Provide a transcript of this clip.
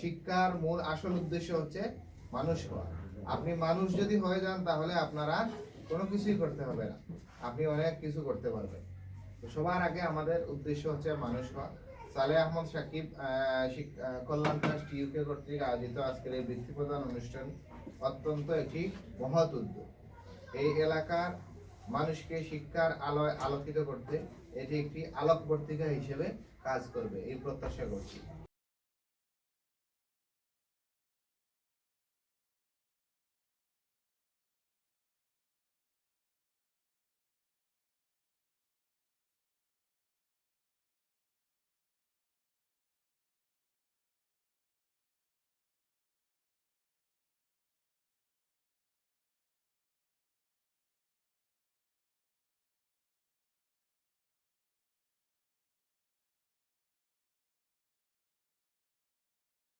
শিক্ষার মূল আসল উদ্দেশ্য হচ্ছে মানুষ হওয়া। আপনি মানুষ যদি হয়ে যান, তাহলে আপনারা কোনো কিছুই করতে হবে না। আপনি অনেক কিছু করতে পারবেন। তো সবার আগে আমাদের উদ্দেশ্য হচ্ছে মানুষ হওয়া। সালে আহমদ সাকিব কল্যাণ ট্রাস্ট ইউকে কর্তৃক আয়োজিত আজকের এই বৃত্তি প্রদান অনুষ্ঠান অত্যন্ত একটি মহৎ উদ্যোগ। এই এলাকার মানুষকে শিক্ষার আলোয় আলোকিত করতে এটি একটি আলোক পত্রিকা হিসেবে কাজ করবে। এই প্রত্যাশা করছি।